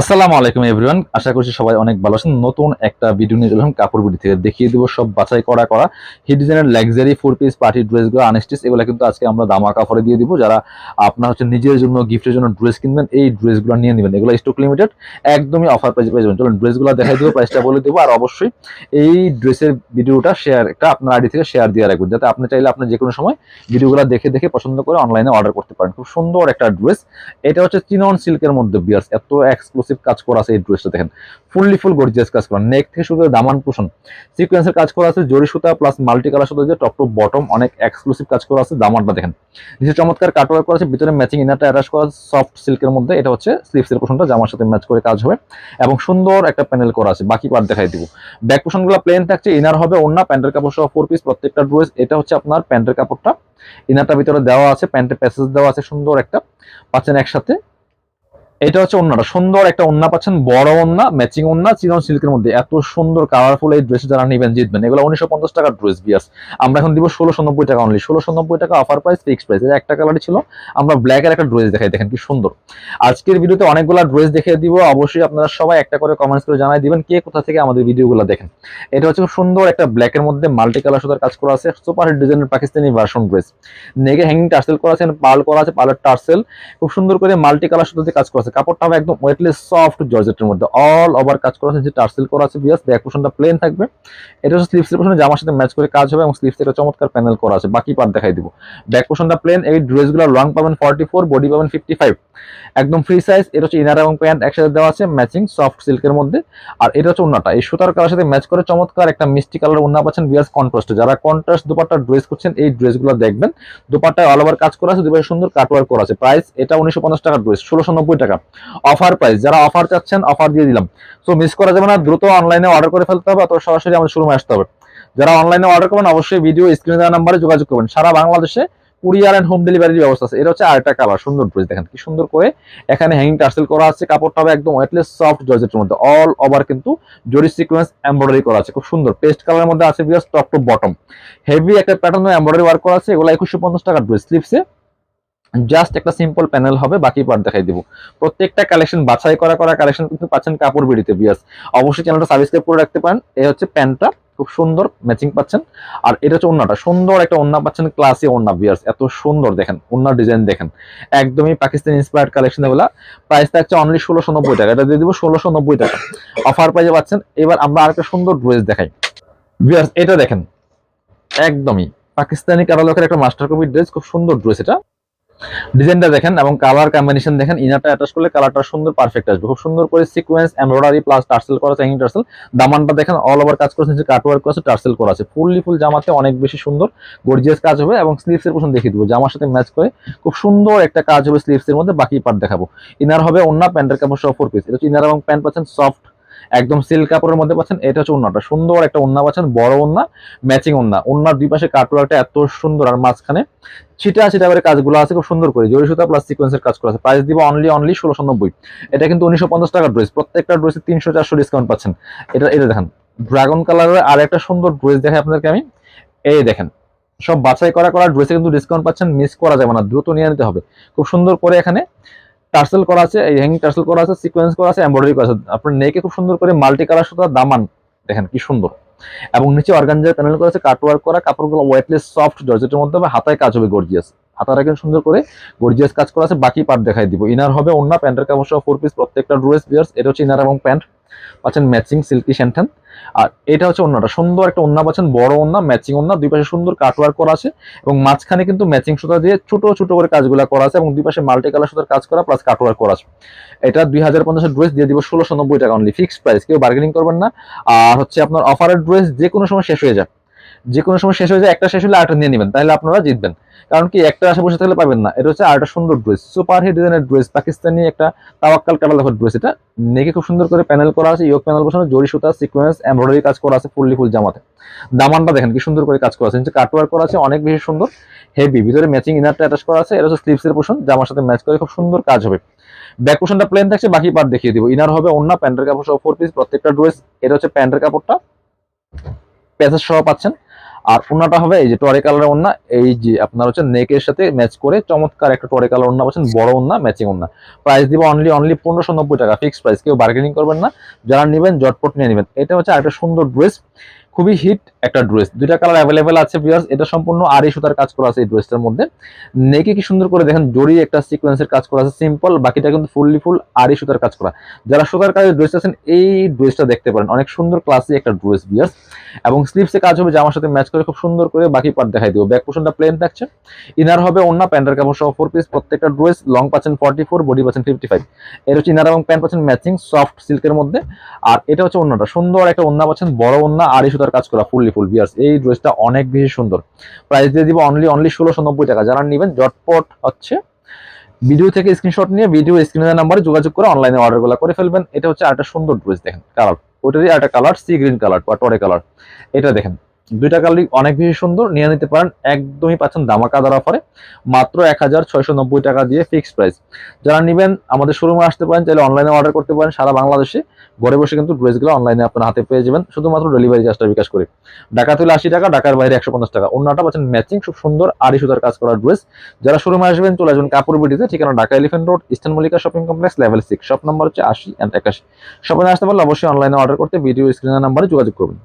আসসালামু আলাইকুম এভরিওয়ান। আশা করছি সবাই অনেক ভালো আছেন। নতুন একটা ভিডিও নিয়ে চললাম কাপড় থেকে। দেখিয়ে দিব সব বাছাই করা করা হিট ডিজাইনের লাক্সারি ফোর পিস পার্টি ড্রেসগুলো আনস্টিচ এগুলো কিন্তু আজকে আমরা দামা কাপড়ে দিয়ে দিব। যারা আপনার হচ্ছে নিজের জন্য গিফটের জন্য ড্রেস কিনবেন, এই ড্রেসগুলো নিয়ে নেবেন। এগুলো স্টক লিমিটেড একদমই অফার প্রাইসে পেয়ে যাবেন। চলুন ড্রেসগুলো দেখাই দেবো প্রাইসটা বলে দেবো। আর অবশ্যই এই ড্রেসের ভিডিওটা শেয়ার একটা আপনার আইডি থেকে শেয়ার দিয়ে রাখবেন। যাতে আপনি চাইলে আপনি যে কোনো সময় ভিডিওগুলো দেখে দেখে পছন্দ করে অনলাইনে অর্ডার করতে পারেন। খুব সুন্দর একটা ড্রেস এটা হচ্ছে চিনন সিল্কের মধ্যে, বিয়ার্স। এত এক্সক্লুসিভ কাজ করা আছে এই ড্রেসটা দেখেন। ফুললি ফুল গর্জিয়াস কাজ করা। নেক থেকে শুরু করে দামান পোষণ। সিকোয়েন্সের কাজ করা আছে, জরি সুতা প্লাস মাল্টি কালার সুতা যে টপ টু বটম অনেক এক্সক্লুসিভ কাজ করা আছে দামানটা দেখেন। নিচে চমৎকার কাটওয়ার্ক করা আছে, ভিতরে ম্যাচিং ইনারটা অ্যাটাচ করা আছে সফট সিল্কের মধ্যে। এটা হচ্ছে স্লিপসের পোষণটা, জামার সাথে ম্যাচ করে কাজ হবে। এবং সুন্দর একটা প্যানেল করা আছে, বাকি পার্ট দেখাই দিব। ব্যাক পোষণগুলো প্লেন থাকছে ইনার হবে অন্য প্যান্টের কাপড় সহ ফোর পিস প্রত্যেকটা ড্রেস এটা হচ্ছে আপনার প্যান্টের কাপড়টা। ইনারটা ভিতরে দেওয়া আছে প্যান্টের প্যাসেজ দেওয়া আছে, সুন্দর একটা। পাচ্ছেন একসাথে। এটা হচ্ছে ওন্নাটা। সুন্দর একটা ওন্না পাচ্ছেন, বড় ওন্না ম্যাচিং ওন্না চিনন সিল্কের মধ্যে। এত সুন্দর কালারফুল এই ড্রেস যারা নেবেন, জিতবেন। এগুলো উনিশশো পঞ্চাশ টাকার ড্রেস বিয়াস। আমরা এখন দিব ষোলোশো নব্বই টাকা অনলি ষোলোশো নব্বই টাকা অফার প্রাইস ফিক্স প্রাইস এটা একটা কালারই ছিল, আমরা ব্ল্যাকের একটা ড্রেস দেখাই, দেখেন কি সুন্দর। আজকের ভিডিওতে অনেকগুলো ড্রেস দেখিয়ে দিব। অবশ্যই আপনারা সবাই একটা করে কমেন্টস করে জানাই দিবেন, কে কোথা থেকে আমাদের ভিডিওগুলো দেখেন। এটা হচ্ছে খুব সুন্দর একটা ব্ল্যাকের মধ্যে মাল্টি কালার সুতার কাজ করা আছে সুপার হিট ডিজাইনের পাকিস্তানি ভার্সন ড্রেস নেগে হ্যাঙ্গিং টার্সেল করা আছে পার্ল করা আছে পার্লের টার্সেল খুব সুন্দর করে মাল্টি কালার সুতাতে কাজ করা আছে। কাপড়টা একদম ওয়েটলেস সফট জর্জেটের মধ্যে। অল ওভার কাজ করা আছে, যে টার্সেল করা আছে, বিয়াস ব্যাক পোর্শনটা প্লেন থাকবে। এটা হচ্ছে স্লিভসের পোর্শনে জামার সাথে ম্যাচ করে কাজ হবে এবং স্লিভস একটা চমৎকার প্যানেল করা আছে। বাকি পার্ট দেখাই দিব। ব্যাক প্লেন এই ড্রেসগুলো লং পাবেন ফর্টি ফোর বডি পাবেন ফিফটি ফাইভ একদম ফ্রি সাইজ এটা হচ্ছে ইনার এবং প্যান্ট একসাথে দেওয়া আছে ম্যাচিং সফট সিল্কের মধ্যে। আর এটা হচ্ছে উন্নাটা। এই সুতার কালার সাথে ম্যাচ করে চমৎকার একটা মিষ্টি কালার উন্না পাচ্ছেন বিয়াস কন্ট্রাস্টে যারা কন্ট্রাস্ট দুপাট্টা ড্রেস করছেন, এই ড্রেসগুলো দেখবেন। দুপাট্টায় অল ওভার কাজ করা আছে দুপাশে সুন্দর কাটওয়ার্ক করা আছে। প্রাইস এটা উনিশশো পঞ্চাশ টাকার ড্রেস ষোলোশো নব্বই টাকা। অফার প্রাইস যারা অফার চাচ্ছেন অফার দিয়ে দিলাম। সো মিস করা যাবে না, দ্রুত অনলাইনে অর্ডার করে ফেলতে হবে, অথবা সরাসরি আমাদের শোরুমে আসতে হবে। যারা অনলাইনে অর্ডার করবেন, অবশ্যই ভিডিও স্ক্রিনে দেওয়া নাম্বারে যোগাযোগ করবেন। সারা বাংলাদেশে কুরিয়ার এন্ড হোম ডেলিভারির ব্যবস্থা আছে। এটা হচ্ছে আরেকটা কালার সুন্দর ড্রেস দেখেন কি সুন্দর করে এখানে হ্যাঙ্গিং টার্সেল করা আছে, কাপড়টা হবে একদম ওয়েটলেস সফট জর্জেটের মধ্যে। অল ওভার কিন্তু জরি সিকোয়েন্স এমব্রয়ডারি করা আছে, খুব সুন্দর। পেস্ট কালারের মধ্যে আছে বিয়াস টপ টু বটম হেভি একটা প্যাটার্ন এমব্রয়ডারি ওয়ার্ক করা আছে, এগুলো একুশশো পঞ্চাশ টাকার ড্রেস স্লিপসে জাস্ট একটা সিম্পল প্যানেল হবে, বাকি পার্ট দেখাই দিব। প্রত্যেকটা কালেকশন বাছাই করা করা কালেকশন কিন্তু পাচ্ছেন কাপড় বিড়িতে বিয়াস অবশ্যই চ্যানেলটা সাবস্ক্রাইব করে রাখতে পারেন। এই হচ্ছে প্যান্টটা, খুব সুন্দর ম্যাচিং পাচ্ছেন। আর এটা হচ্ছে ওন্নাটা সুন্দর একটা ওন্না পাচ্ছেন ক্লাসি ওন্না বিয়ার্স এত সুন্দর দেখেন ওন্নার ডিজাইন দেখেন। একদমই পাকিস্তান ইন্সপায়ার্ড কালেকশন এগুলা প্রাইস থাকছে অনলি ষোলোশো নব্বই টাকা। এটা দিয়ে দিব ষোলোশো নব্বই টাকা। অফার প্রাইসে পাচ্ছেন। এবার আমরা আরেকটা সুন্দর ড্রেস দেখাই। বিয়ার্স এটা দেখেন। একদমই। পাকিস্তানি কারালোকের একটা মাস্টার কপি ড্রেস খুব সুন্দর ড্রেস এটা। ডিজাইনটা দেখেন এবং কালার কম্বিনেশন দেখেন ইনারটা অ্যাটাচ করলে কালারটা সুন্দর পারফেক্ট আসবে। খুব সুন্দর করে সিকোয়েন্স এমব্রয়ডারি প্লাস টার্সেল করা আছে টার্সেল দামানটা দেখেন অল ওভার কাজ করেছে যে কাটওয়ার্ক করা আছে টার্সেল করা আছে। ফুললি ফুল জামাতে অনেক বেশি সুন্দর গর্জিয়াস কাজ হবে এবং স্লিভসের পোর্শন দেখিয়ে দিব। জামার সাথে ম্যাচ করে খুব সুন্দর একটা কাজ হবে স্লিভসের মধ্যে, বাকি পার্ট দেখাবো। ইনার হবে অন্য প্যান্টের কাপড় সহ ফোর পিস এটা হচ্ছে ইনার এবং প্যান্ট পাচ্ছেন সফট একদম সিল্ক কাপড়ের মধ্যে পাচ্ছেন, এটা হচ্ছে ওন্নাটা। সুন্দর একটা ওন্না পাচ্ছেন, বড় ওন্না ম্যাচিং ওন্না। ওন্নার দুই পাশে কাটওয়ার্কটা এত সুন্দর আর মাঝখানে ছিটা ছিটা করে কাজগুলো আছে, খুব সুন্দর করে। জরি সুতা প্লাস সিকোয়েন্সের কাজ করা আছে। প্রাইস দিব অনলি অনলি ষোলোশো নব্বই। এটা কিন্তু উনিশশো পঞ্চাশ টাকার ড্রেস প্রত্যেকটা ড্রেসে তিনশো চারশো ডিসকাউন্ট পাচ্ছেন। এটা এটা দেখেন ড্রাগন কালারের আর একটা সুন্দর ড্রেস দেখে আপনাদেরকে আমি। এই দেখেন, সব বাছাই করা করা ড্রেসে কিন্তু ডিসকাউন্ট পাচ্ছেন মিস করা যাবে না, দ্রুত নিয়ে নিতে হবে। খুব সুন্দর করে এখানে টার্সেল করা আছে, এই হ্যাঙ্গিং টার্সেল করা আছে সিকোয়েন্স করা আছে এমব্রয়ডারি করা আছে। আপনার নেকে খুব সুন্দর করে মাল্টি কালার সুতা দামান। দেখেন কি সুন্দর। এবং নিচে অর্গানজার প্যানেল করা আছে কাটওয়ার্ক করা, কাপড়গুলো ওয়েটলেস সফট জর্জেটের মধ্যে হবে, হাতায় কাজ হবে গর্জিয়াস হাতার একদম সুন্দর করে গর্জিয়াস কাজ করা আছে, বাকি পার্ট দেখাই দিব। ইনার হবে অন্য প্যান্টের কাপড় সহ ফোর পিস প্রত্যেকটা ড্রেস বিয়ার্স এটা হচ্ছে ইনার এবং প্যান্ট পাচ্ছেন ম্যাচিং সিল্কি শ্যান্টান আর এটা হচ্ছে অন্যটা সুন্দর একটা ওন্না পাচ্ছেন, বড় ওন্না ম্যাচিং ওন্না, দুই পাশে সুন্দর কাটওয়ার্ক করা আছে এবং মাঝখানে কিন্তু ম্যাচিং সুতা দিয়ে ছোট ছোট করে কাজগুলো করা আছে এবং দুই পাশে মাল্টি কালার সুতার কাজ করা প্লাস কাটওয়ার্ক করা আছে। এটা দুই হাজার পঞ্চাশের ড্রেস দিয়ে দিব ষোলোশো নব্বই টাকা অনলি ফিক্সড প্রাইস কেউ বার্গেনিং করবেন না। আর হচ্ছে আপনার অফারের ড্রেস যে কোনো সময় শেষ হয়ে যায়। যে কোনো সময় শেষ হয়ে যায়, একটা শেষ হলে আরেকটা নিয়ে নেবেন, তাহলে আপনারা জিতবেন। কারণ কি, একটা আশে বসে থাকলে পাবেন না। এটা হচ্ছে আরেকটা সুন্দর ড্রেস সুপার হিট ডিজাইনের ড্রেস পাকিস্তানি একটা তাওয়াক্কাল কাটালাফের ড্রেস এটা। নেকে খুব সুন্দর করে প্যানেল করা আছে, ইয়োক প্যানেল বসানো, জরি সুতা সিকোয়েন্স এমব্রয়ডারি কাজ করা আছে, ফুললি ফুল জামাতে। দামানটা দেখেন কি সুন্দর করে কাজ করা আছে। নিচে কাটওয়ার্ক করা আছে, অনেক বেশি সুন্দর হেভি ভিতরে ম্যাচিং ইনারটা অ্যাটাচ করা আছে, এটা হচ্ছে স্লিভসের পোর্শন জামার সাথে ম্যাচ করে খুব সুন্দর কাজ হবে। ব্যাক পোর্শনটা প্লেন থাকছে, বাকি পার্ট দেখিয়ে দিব। ইনার হবে অন্য প্যান্টের কাপড় সহ ফোর পিস প্রত্যেকটা ড্রেস এটা হচ্ছে প্যান্টের কাপড়টা। প্যাসেজ সহ পাচ্ছেন। আর ওনাটা হবে এই যে টরে কালার ওনা এই যে আপনার হচ্ছে নেকের সাথে ম্যাচ করে চমৎকার একটা টরে কালার ওনা পাচ্ছেন, বড় ওনা ম্যাচিং ওনা প্রাইস দিব অনলি অনলি পনেরোশো নব্বই টাকা ফিক্সড প্রাইস কেউ বার্গেনিং করবেন না। যারা নেবেন, জটপট নিয়ে নেবেন। এটা হচ্ছে আরেকটা সুন্দর ড্রেস খুবই হিট একটা ড্রেস দুইটা কালার অ্যাভেলেবেল আছে ভিউয়ার্স এটা সম্পূর্ণ আড়াই সুতার কাজ করা আছে এই ড্রেসটার মধ্যে। নেকে কি সুন্দর করে দেখেন জড়ি একটা সিকোয়েন্সের কাজ করা আছে। সিম্পল বাকিটা কিন্তু ফুললি ফুল আড়াই সুতার কাজ করা। যারা সুতার কাজের ড্রেস আছেন, এই ড্রেসটা দেখতে পারেন। অনেক সুন্দর ক্লাসি একটা ড্রেস ভিউয়ার্স এবং স্লিপসে কাজ হবে জামার সাথে ম্যাচ করে খুব সুন্দর করে বাকি পার্ট দেখাই দিব। ব্যাক পোর্শনটা প্লেন থাকছে। ইনার হবে অন্য প্যান্টের কাপড় সহ ফোর পিস প্রত্যেকটা ড্রেস লং পাচ্ছেন ফর্টি ফোর বডি পাচ্ছেন ফিফটি ফাইভ এর হচ্ছে ইনার এবং প্যান্ট পাচ্ছেন ম্যাচিং সফট সিল্কের মধ্যে। আর এটা হচ্ছে অন্যটা সুন্দর একটা ওন্না পাচ্ছেন, বড় ওন্না আড়াই সুতার কাজ করা, ফুললি ফুল বিয়ার্স এই ড্রেসটা অনেক বেশি সুন্দর। প্রাইস দিয়ে দিব অনলি অনলি ষোলোশো নব্বই টাকা। যারা নেবেন জটপট হচ্ছে ভিডিও থেকে স্ক্রিনশট নিয়ে ভিডিও স্ক্রিনের নাম্বারে যোগাযোগ করে অনলাইনে অর্ডারগুলো করে ফেলবেন। এটা হচ্ছে আরেকটা সুন্দর ড্রেস দেখেন কালার ওটারই একটা কালার সি গ্রিন কালার বা টরে কালার এটা দেখেন। দুইটা কালারই অনেক বেশি সুন্দর, নিয়ে নিতে পারেন, একদমই পাচ্ছেন দামাকা দার অফারে মাত্র এক হাজার ছয়শো নব্বই টাকা দিয়ে ফিক্সড প্রাইস যারা নেবেন, আমাদের শোরুমে আসতে পারেন, চাইলে অনলাইনে অর্ডার করতে পারেন, সারা বাংলাদেশে। ঘরে বসে কিন্তু ড্রেসগুলো অনলাইনে আপনার হাতে পেয়ে যাবেন, শুধুমাত্র ডেলিভারি চার্জটা বিকাশ করে। ঢাকা তুলে আশি টাকা, ঢাকার বাইরে একশো পঞ্চাশ টাকা। অন্যটা পাচ্ছেন ম্যাচিং খুব সুন্দর আড়ি সুতার কাজ করা ড্রেস যারা শোরুমে আসবেন, চলে আসবেন কাপড় বিটিতে ঠিকানা Dhaka elephant road eastern Mallika shopping complex level six shop number হচ্ছে আশি অ্যান্ড একাশি। শপিং আসতে পারলে অবশ্যই অনলাইনে অর্ডার করতে ভিডিও স্ক্রিনের নাম্বারে যোগাযোগ করবেন।